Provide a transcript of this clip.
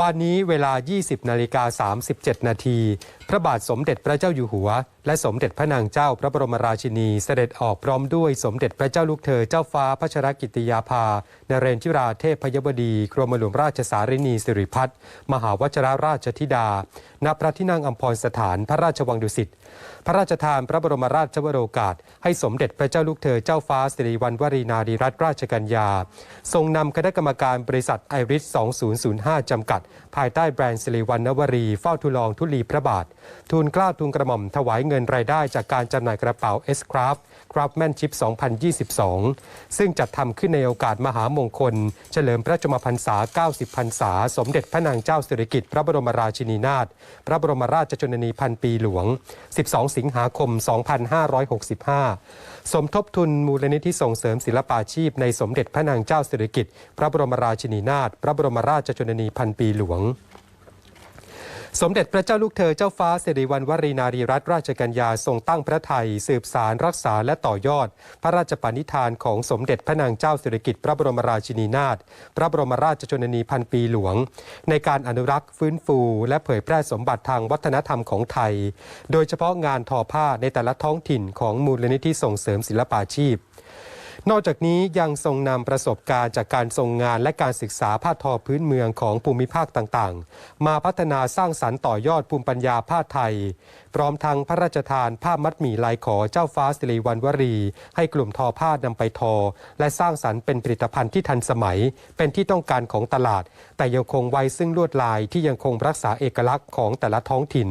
วันนี้เวลา 20 นาฬิกา 37 นาที พระบาทสมเด็จพระเจ้าอยู่หัว และสมเด็จพระนางเจ้าพระบรมราชินีเสด็จออกพร้อมด้วยสมเด็จพระเจ้าลูกเธอเจ้าฟ้าพัชรกิติยาภา นเรนทิราเทพพยบดี กรมหลวงราชสารินีสิริพัฒน์มหาวชิรราชธิดา ณ พระที่นั่งอัมพรสถานพระราชวังดุสิต พระราชทานพระบรมราชวโรกาส ให้สมเด็จพระเจ้าลูกเธอเจ้าฟ้าสิริวัณวรีนารีรัตนราชกัญญา ทรงนำคณะกรรมการบริษัทไอริส 2005 จำกัดภายใต้แบรนด์สิริวัณณวรีเฝ้าทุลองทุลีพระบาท ทูลกล้าทูลกระหม่อมถวายเงินรายได้จากการจำหน่ายกระเป๋า S Craft Craftsmanship 2022 ซึ่งจัดทำขึ้นในโอกาสมหามงคล เฉลิมพระชนมพรรษา 90 พรรษา สมเด็จพระนางเจ้าสิริกิติ์พระบรมราชินีนาถพระบรมราชชนนีพันปีหลวง 12 สิงหาคม 2565 สมทบทุนมูลนิธิส่งเสริมศิลปาชีพในสมเด็จพระนางเจ้าสิริกิติ์พระบรมราชินีนาถพระบรมราชชนนีพันปีหลวง สมเด็จพระเจ้าลูกเธอเจ้าฟ้าสิริวัณวรีนารีรัตนราชกัญญาทรงตั้งพระไทย สืบสารรักษาและต่อยอด พระราชปณิธานของสมเด็จพระนางเจ้าสิริกิติ์พระบรมราชินีนาถพระบรมราชชนนีพันปีหลวง ในการอนุรักษ์ฟื้นฟู และเผยแพร่สมบัติทางวัฒนธรรมของไทย โดยเฉพาะงานทอผ้าในแต่ละท้องถิ่นของมูลนิธิส่งเสริมศิลปาชีพ นอกจากนี้ยังทรงนำประสบการณ์จากการทรงงานและการศึกษาผ้าทอพื้นเมืองของภูมิภาคต่างๆ มาพัฒนาสร้างสรรค์ต่อยอดภูมิปัญญาผ้าไทย พร้อมทั้งพระราชทานผ้ามัดหมี่ลายขอเจ้าฟ้าสิริวัณวรี ให้กลุ่มทอผ้านำไปทอ และสร้างสรรค์เป็นผลิตภัณฑ์ที่ทันสมัย เป็นที่ต้องการของตลาด แต่ยังคงไว้ซึ่งลวดลายที่ยังคงรักษาเอกลักษณ์ของแต่ละท้องถิ่น